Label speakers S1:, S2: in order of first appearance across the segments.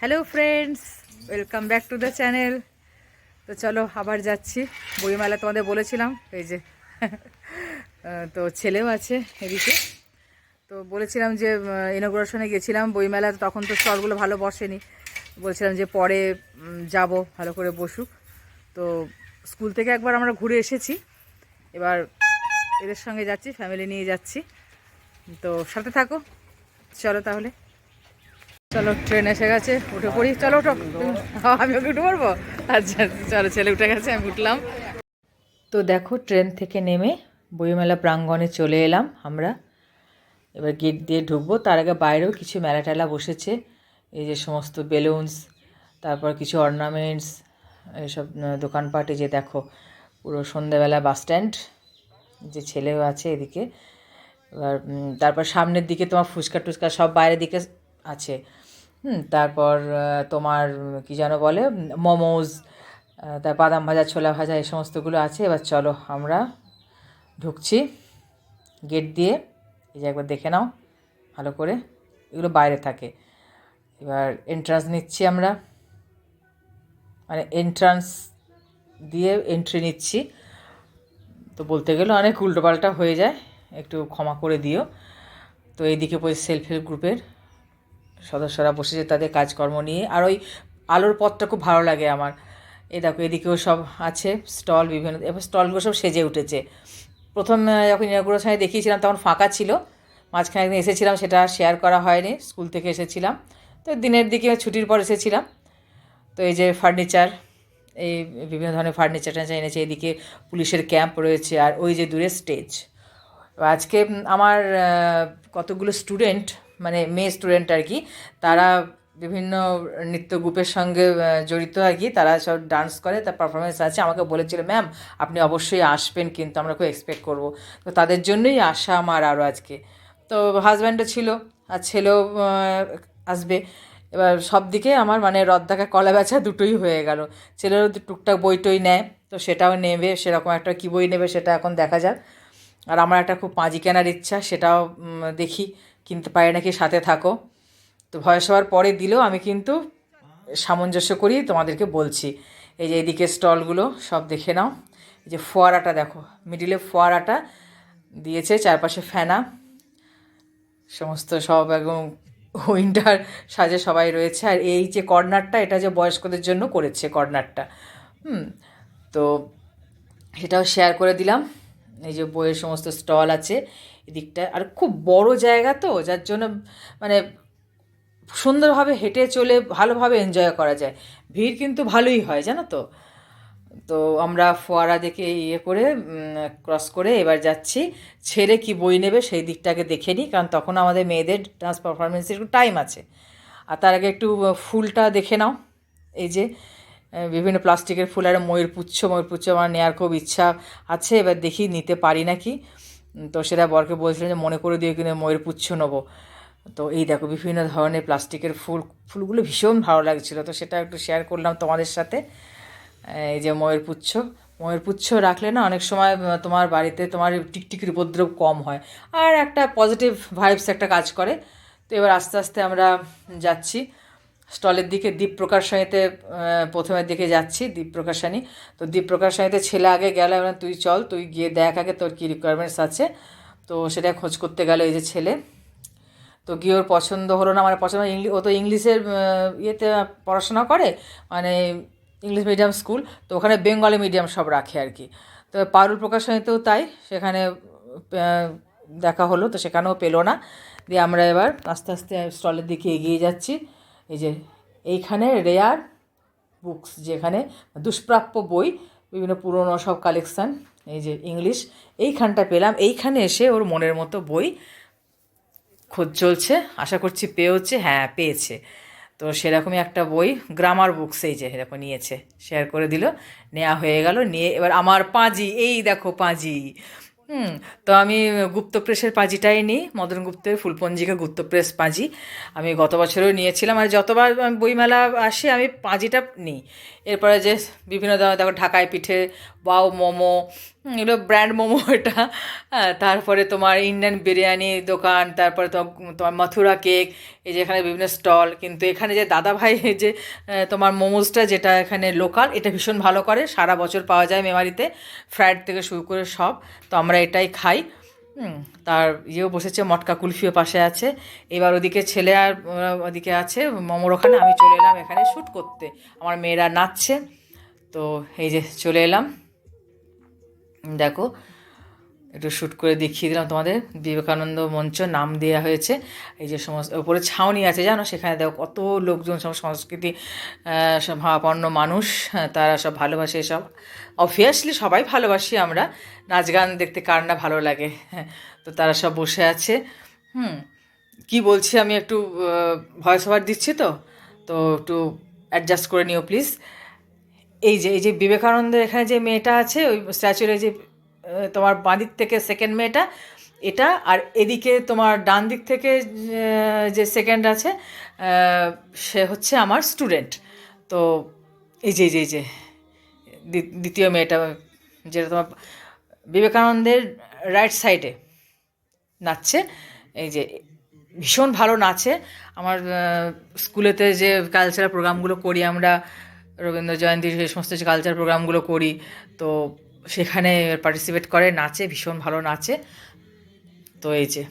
S1: Hello friends welcome back to the channel তো চলো আবার যাচ্ছি। বইমেলা তোমাদের বলেছিলাম, এই যে তো ছেলেও আছে এদিকে। তো বলেছিলাম যে ইনোগ্রেশনে গেছিলাম বইমেলা তখন তো স্টলগুলো ভালো বসেনি। বলছিলাম যে পরে যাব, ভালো করে বসুক। তো স্কুল থেকে একবার আমরা ঘুরে এসেছি। এবার এদের সঙ্গে যাচ্ছি ফ্যামিলি নিয়ে যাচ্ছি। তো সাথে থাকো। চলো তাহলে। চলো ট্রেন এসে গেছে, উঠে পড়ি। চলো, উঠো। আমি ওকে উঠে পড়ব? আচ্ছা চলো, ছেলে উঠে গেছে, আমি উঠলাম। তো দেখো ট্রেন থেকে নেমে বইমেলা প্রাঙ্গণে চলে এলাম আমরা। এবার গেট দিয়ে ঢুকবো। তার আগে বাইরেও কিছু মেলা টেলা বসেছে। এই যে সমস্ত বেলুনস তারপর কিছু অর্নামেন্টস এইসব দোকানপাটে যে দেখো, পুরো সন্ধ্যেবেলা বাস স্ট্যান্ড যে ছেলেও আছে এদিকে। এবার তারপর সামনের দিকে তোমার ফুচকা টুচকা সব বাইরের দিকে আছে। হুম, তারপর তোমার, কি যেন বলে, মোমোজ তার বাদাম ভাজা, ছোলা ভাজা, এই সমস্তগুলো আছে। এবার চলো আমরা ঢুকছি। গেট দিয়ে, এই যে একবার দেখে নাও, ভালো করে। এগুলো বাইরে থাকে। এবার এন্ট্রান্স নিচ্ছি আমরা। মানে এন্ট্রান্স দিয়ে এন্ট্রি নিচ্ছি। তো বলতে গেলে অনেক উল্টোপাল্টা হয়ে যায়। একটু ক্ষমা করে দিও। তো এইদিকে বসে সেলফ হেল্প গ্রুপের সদস্যরা বসেছে তাদের কাজকর্ম নিয়ে। আর ওই আলোর পথটা খুব ভালো লাগে আমার। এ দেখো, এদিকেও সব আছে, স্টল বিভিন্ন স্টলগুলো সব সেজে উঠেছে। প্রথম যখন ইনাগুরেশনে দেখিয়েছিলাম, তখন ফাঁকা ছিল। মাঝখানে একদিন এসেছিলাম, সেটা শেয়ার করা হয়নি, স্কুল থেকে এসেছিলাম। তো দিনের দিকে ছুটির পর এসেছিলাম। তো এই যে ফার্নিচার এই বিভিন্ন ধরনের ফার্নিচার টার্নিচার এনেছে। এদিকে পুলিশের ক্যাম্প রয়েছে, আর ওই যে দূরে স্টেজ আজকে আমার কতগুলো স্টুডেন্ট মানে মেয়ে স্টুডেন্ট আর কি, তারা বিভিন্ন নৃত্য গ্রুপের সঙ্গে জড়িত আর কি, তারা সব ডান্স করে, তার পারফরমেন্স আছে। আমাকে বলেছিল ম্যাম আপনি অবশ্যই আসবেন কিন্তু আমরা খুব এক্সপেক্ট করব। তো তাদের জন্যই আসা আমার আরও আজকে। তো হাজব্যান্ডও ছিল, আর ছেলেও আসবে। এবার সব দিকে আমার মানে রদ্দাকা কলা বেচা দুটোই হয়ে গেল। ছেলেরও টুকটাক বই টই নেয়, তো সেটাও নেবে, সেরকম একটা কী বই নেবে সেটা এখন দেখা যাক। আর আমার একটা খুব পাঁজি কেনার ইচ্ছা, সেটাও দেখি। কিনতে পারি নাকি সাথে থাকো। তো ভয়েস হওয়ার পরে দিলেও আমি কিন্তু সামঞ্জস্য করি তোমাদেরকে বলছি। এই যে এদিকে স্টলগুলো সব দেখে নাও। এই যে ফোয়ারাটা দেখো, মিডিলে ফোয়ারাটা দিয়েছে, চারপাশে ফেনা। সমস্ত সব একদম উইন্টার সাজে সবাই রয়েছে। আর এই যে কর্নারটা, এটা যে বয়স্কদের জন্য করেছে কর্নারটা। হুম, তো সেটাও শেয়ার করে দিলাম। এই যে বইয়ের সমস্ত স্টল আছে। এদিকটা আর খুব বড় জায়গা তো, যার জন্য মানে সুন্দরভাবে হেঁটে চলে ভালোভাবে এনজয় করা যায়। ভিড় কিন্তু ভালোই হয়, জানো তো? তো আমরা ফোয়ারা দেখে ইয়ে করে ক্রস করে এবার যাচ্ছি। ছেলে কি বই নেবে সেই দিকটাকে দেখে নিই, কারণ তখন আমাদের মেয়েদের ডান্স পারফরমেন্সের একটু টাইম আছে। আর তার আগে একটু ফুলটা দেখে নাও। এই যে বিভিন্ন প্লাস্টিকের ফুল, আর ময়ূর পুচ্ছ ময়ূর পুচ্ছ আমার নেওয়ার খুব ইচ্ছা আছে, এবার দেখি নিতে পারি নাকি। তো সেটা বরকে বলছিলাম যে, মনে করে দিও কিন্তু ময়ূর পুচ্ছ নেব। তো এই দেখো, বিভিন্ন ধরনের প্লাস্টিকের ফুল, ফুলগুলো ভীষণ ভালো লাগছিল। তো সেটা একটু শেয়ার করলাম তোমাদের সাথে। এই যে ময়ূরপুচ্ছ ময়ূরপুচ্ছ রাখলে না অনেক সময় তোমার বাড়িতে তোমার টিকটিকির উপদ্রব কম হয়। আর একটা পজিটিভ ভাইবস একটা কাজ করে। তো এবার আস্তে আস্তে আমরা যাচ্ছি। স্টলের দিকে দীপ প্রকাশনীতে প্রথমের দিকে যাচ্ছি দীপ প্রকাশনী তো দীপ প্রকাশনীতে ছেলে আগে গেল, এবার তুই চল, তুই গিয়ে দেখ আগে তোর কী রিকোয়ারমেন্টস আছে। তো সেটা খোঁজ করতে গেল এই যে ছেলে। তো গিয়ে ওর পছন্দ হলো না মানে পছন্দ ইংলিশ ও তো ইংলিশের ইয়েতে পড়াশোনা করে মানে ইংলিশ মিডিয়াম স্কুল তো ওখানে বেঙ্গলি মিডিয়াম সব রাখে আর কি। তো পারুল প্রকাশনীতেও তাই, সেখানে দেখা হলো, তো সেখানেও পেল না। দিয়ে আমরা এবার আস্তে আস্তে স্টলের দিকে এগিয়ে যাচ্ছি। এই যে এইখানে রেয়ার বুকস যেখানে দুষ্প্রাপ্য বই, বিভিন্ন পুরনো সব কালেকশান এই যে ইংলিশ এইখানটা পেলাম। এইখানে এসে ওর মনের মতো বই খোঁজ চলছে, আশা করছি পেয়েছে হ্যাঁ পেয়েছে। তো সেরকমই একটা বই গ্রামার বুকস এই যে এরকম নিয়েছে শেয়ার করে দিল নেওয়া হয়ে গেল, নিয়ে এবার আমার পাঁজি, এই দেখো পাঁজি। হুম, তো আমি গুপ্ত প্রেসের পাঁজিটাই নিই, মদন গুপ্তের ফুলপঞ্জিকা গুপ্ত প্রেস পাঁজি। আমি গত বছরেও নিয়েছিলাম, আর যতবার বইমেলা আসি আমি পাঁজিটা নিই। এরপরে যে বিভিন্ন ধরনের দেখো ঢাকায় পিঠে বাও মোমো এগুলো ব্র্যান্ড মোমো এটা। হ্যাঁ, তারপরে তোমার ইন্ডিয়ান বিরিয়ানি দোকান তারপরে তোমার মথুরা কেক এই যে এখানে বিভিন্ন স্টল কিন্তু এখানে যে দাদা ভাই এই যে তোমার মোমোজটা যেটা এখানে লোকাল এটা ভীষণ ভালো করে সারা বছর পাওয়া যায় মেমারিতে ফ্রাইড থেকে শুরু করে সব। তো আমরা এটাই খাই। তার ইয়েও বসেছে, মটকা কুলফিও পাশে আছে। এবার ওদিকে ছেলে আর ওদিকে আছে, মোমোর ওখানে। আমি চলে এলাম এখানে শ্যুট করতে। আমার মেয়েরা নাচছে। তো এই যে চলে এলাম। দেখো একটু শ্যুট করে দেখিয়ে দিলাম তোমাদের। বিবেকানন্দ মঞ্চ নাম দেওয়া হয়েছে। এই যে সমস্ত ওপরে ছাউনি আছে জানো? সেখানে দেখো কত লোকজন সব সংস্কৃতি সব ভাবাপন্ন মানুষ হ্যাঁ, তারা সব ভালোবাসে সব। অবভিয়াসলি সবাই ভালোবাসি আমরা। নাচ গান দেখতে কার না ভালো লাগে হ্যাঁ তো তারা সব বসে আছে। হুম কি বলছি আমি একটু ভয়েস ওভার দিচ্ছি তো? তো একটু অ্যাডজাস্ট করে নিও প্লিজ এই যে এই যে বিবেকানন্দের এখানে যে মেয়েটা আছে ওই স্ট্যাচুর যে তোমার বাঁদিক থেকে সেকেন্ড মেয়েটা, এটা, আর এদিকে তোমার ডান দিক থেকে যে সেকেন্ড আছে সে হচ্ছে আমার স্টুডেন্ট তো এই যে যে যে, দ্বি- দ্বিতীয় মেয়েটা, যেটা তোমার বিবেকানন্দের রাইট সাইডে নাচছে, এই যে, ভীষণ ভালো নাচে। আমার স্কুলেতে যে কালচারাল প্রোগ্রামগুলো করি আমরা, রবীন্দ্র জয়ন্তী, সেই সমস্ত যে কালচার প্রোগ্রামগুলো করি, তো সেখানে পার্টিসিপেট করে, নাচে, ভীষণ ভালো নাচে। তো এই যে,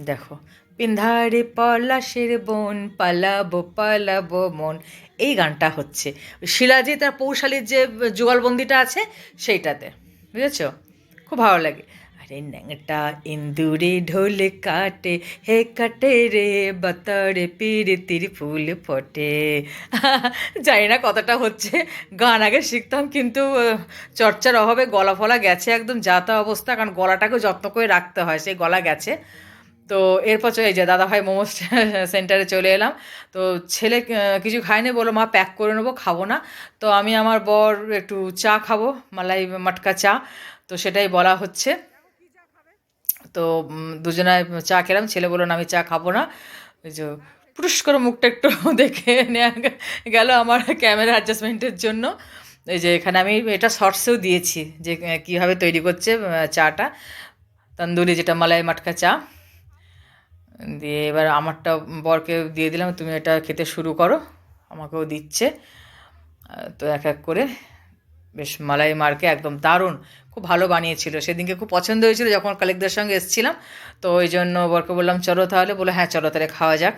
S1: দেখো, পিন্ধারে পলাশের বোন, পালাবো পালাবো মন, এই গানটা হচ্ছে। শিলাজিৎ আর পৌশালীর যে যুগলবন্দিটা আছে, সেইটাতে, বুঝেছ? খুব ভালো লাগে। আরে ন্যাংটা ইন্দুরে ঢোল কাটে হে কাটে রে বতরে পিরিতির ফুল ফোটে জানি না কতটা হচ্ছে গান আগে শিখতাম কিন্তু চর্চার অভাবে গলা ফলা গেছে একদম যাতা অবস্থা কারণ গলাটাকে যত্ন করে রাখতে হয় সেই গলা গেছে তো এরপর চলে যে দাদা ভাই মোমো সেন্টারে চলে এলাম তো ছেলে কিছু খায়নি বলো মা প্যাক করে নেব খাব না তো আমি আমার বর একটু চা খাব মালাই মাটকা চা তো সেটাই বলা হচ্ছে তো দুজনায় চা খেলাম, ছেলে বলল, না, আমি চা খাব না। ওই যে, পুরুষ করে মুখটা একটু দেখে নেওয়া গেল আমার ক্যামেরা অ্যাডজাস্টমেন্টের জন্য। এই যে, এখানে আমি এটা শর্টসেও দিয়েছি, যে কীভাবে তৈরি করছে চাটা। তন্দুরি যেটা, মালাই মাটকা চা। দিয়ে এবার আমারটা বরকে দিয়ে দিলাম, তুমি এটা খেতে শুরু করো। আমাকেও দিচ্ছে। তো এক এক করে বেশ মালাই মার্কে একদম দারুণ, খুব ভালো বানিয়েছিল। সেদিনকে খুব পছন্দ হয়েছিল যখন কালেকদের সঙ্গে এসেছিলাম। তো ওই জন্য বরকে বললাম, চলো তাহলে। বলে হ্যাঁ চলো তাহলে খাওয়া যাক।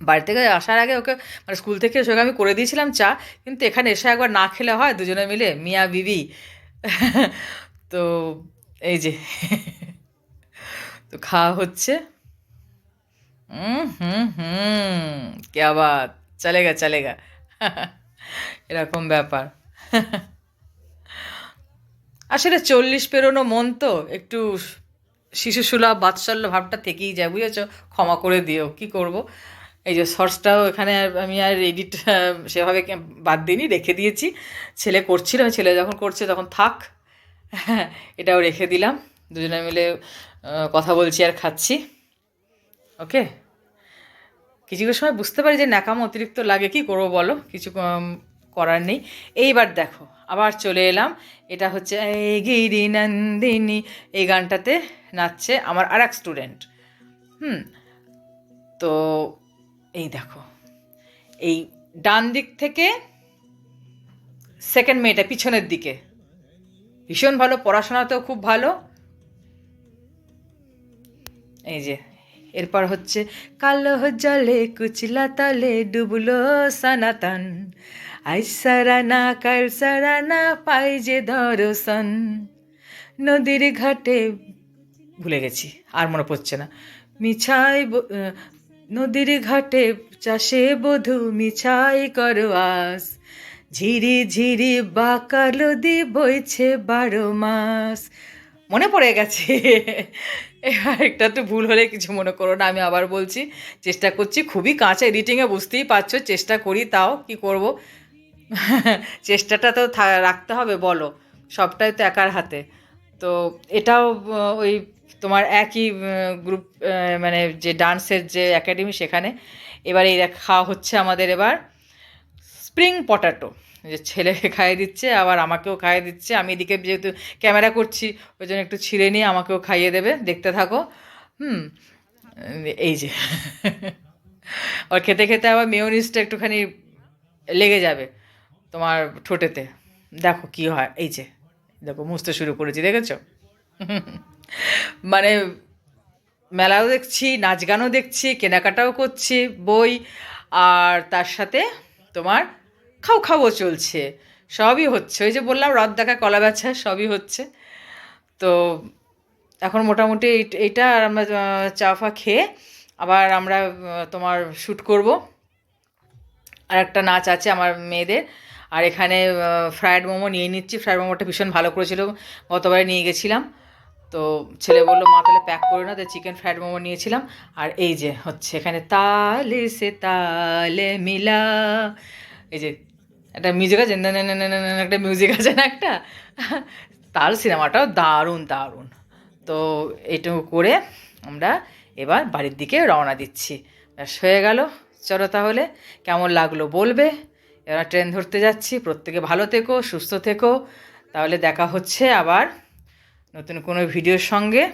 S1: বাড়ি থেকে আসার আগে ওকে মানে স্কুল থেকে এসে আমি করে দিয়েছিলাম চা, কিন্তু এখানে এসে একবার না খেলে হয়, দুজনে মিলে, মিয়া বিবি। তো এই যে, তো খাওয়া হচ্ছে। হুম হুম, কে আবার? চলেগা চলেগা এরকম ব্যাপার। আসলে চল্লিশ পেরোনো মন তো, একটু শিশুসুলভ, বাৎসল্য ভাবটা থেকেই যায়, বুঝেছ? ক্ষমা করে দিও, কি করব? এই যে শর্টসটাও এখানে আমি আর এডিট সেভাবে বাদ দিইনি, রেখে দিয়েছি। ছেলে করছিল ছেলে যখন করছে তখন থাক, এটাও রেখে দিলাম। দুজনে মিলে কথা বলছি আর খাচ্ছি। ওকে? কিছু সময় বুঝতে পারি যে ন্যাকাম অতিরিক্ত লাগে, কি করব বলো? কিছু করার নেই। এইবার দেখো, আবার চলে এলাম। এটা হচ্ছে, এই গিরি নন্দিনী এই গানটাতে নাচছে আমার আর এক স্টুডেন্ট হুম, তো এই দেখো, এই ডান দিক থেকে সেকেন্ড মেয়েটা পিছনের দিকে। ভীষণ ভালো, পড়াশোনাতেও খুব ভালো। এই যে, এরপর হচ্ছে, কালো জলে কুচলা তলে ডুবলো সনাতন আই সারানা কাল সারানা পাই যে দর্শন নদীর ঘাটে, ভুলে গেছি, আর মনে পড়ছে না। মিছাই নদীর ঘাটে চাষে বধু মিছাই করো আস। ঝিরি ঝিরি বাঁকা নদী বইছে বারো মাস। মনে পড়ে গেছে। এবার একটা তো ভুল হলে কিছু মনে করো না, আমি আবার বলছি, চেষ্টা করছি, খুবই কাঁচা এডিটিংয়ে বুঝতেই পারছ, চেষ্টা করি তাও কি করব। চেষ্টাটা তো রাখতে হবে, বলো। সবটাই তো একার হাতে। তো এটাও ওই তোমার একই গ্রুপ মানে যে ডান্সের যে একাডেমি সেখানে। এবার এই খাওয়া হচ্ছে আমাদের এবার স্প্রিং পটাটো যে ছেলেকে খাইয়ে দিচ্ছে, আবার আমাকেও খাইয়ে দিচ্ছে। আমি এদিকে যেহেতু ক্যামেরা করছি, ওই জন্য একটু ছিঁড়ে নিয়ে আমাকেও খাইয়ে দেবে। দেখতে থাকো। হুম, এই যে। আর খেতে খেতে আবার মেয়নিজটা একটুখানি লেগে যাবে। তোমার ঠোঁটেতে। দেখো কি হয়, এই যে, দেখো মুছতে শুরু করেছি, দেখেছ? মানে মেলাও দেখছি, নাচ গানও দেখছি, কেনাকাটাও করছি, বই, আর তার সাথে তোমার খাও খাওয়াও চলছে। সবই হচ্ছে, ওই যে বললাম রদ দেখা, কলা বেচা, সবই হচ্ছে। তো এখন মোটামুটি এই- এইটা আর আমরা চা ফা খেয়ে আবার আমরা তোমার শ্যুট করব। আর একটা নাচ আছে আমার মেয়েদের আর এখানে ফ্রায়েড মোমো নিয়ে নিচ্ছি। ফ্রায়েড মোমোটা ভীষণ ভালো করেছিল। গতবারে নিয়ে গেছিলাম। তো ছেলে বলল, মা, তাহলে প্যাক করে না তো চিকেন ফ্রায়েড মোমো নিয়েছিলাম। আর এই যে হচ্ছে এখানে তালে সে তালে মিলা। এই যে একটা মিউজিক আছে একটা মিউজিক আছে না একটা? তার সিনেমাটাও দারুণ দারুণ। তো এইটুকু করে আমরা এবার বাড়ির দিকে রওনা দিচ্ছি। ব্যাস, হয়ে গেল। চলো তাহলে, কেমন লাগল বলবে? এবার ট্রেন ধরতে যাচ্ছি। প্রত্যেকে ভালো থেকো, সুস্থ থেকো। তাহলে দেখা হচ্ছে আবার নতুন কোনো ভিডিওর সঙ্গে,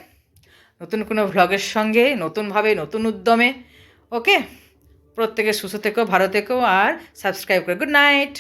S1: নতুন কোনো ভ্লগের সঙ্গে, নতুনভাবে, নতুন উদ্যমে। ওকে প্রত্যেকে সুস্থ থেকো, ভালো থেকো, আর সাবস্ক্রাইব করে গুড নাইট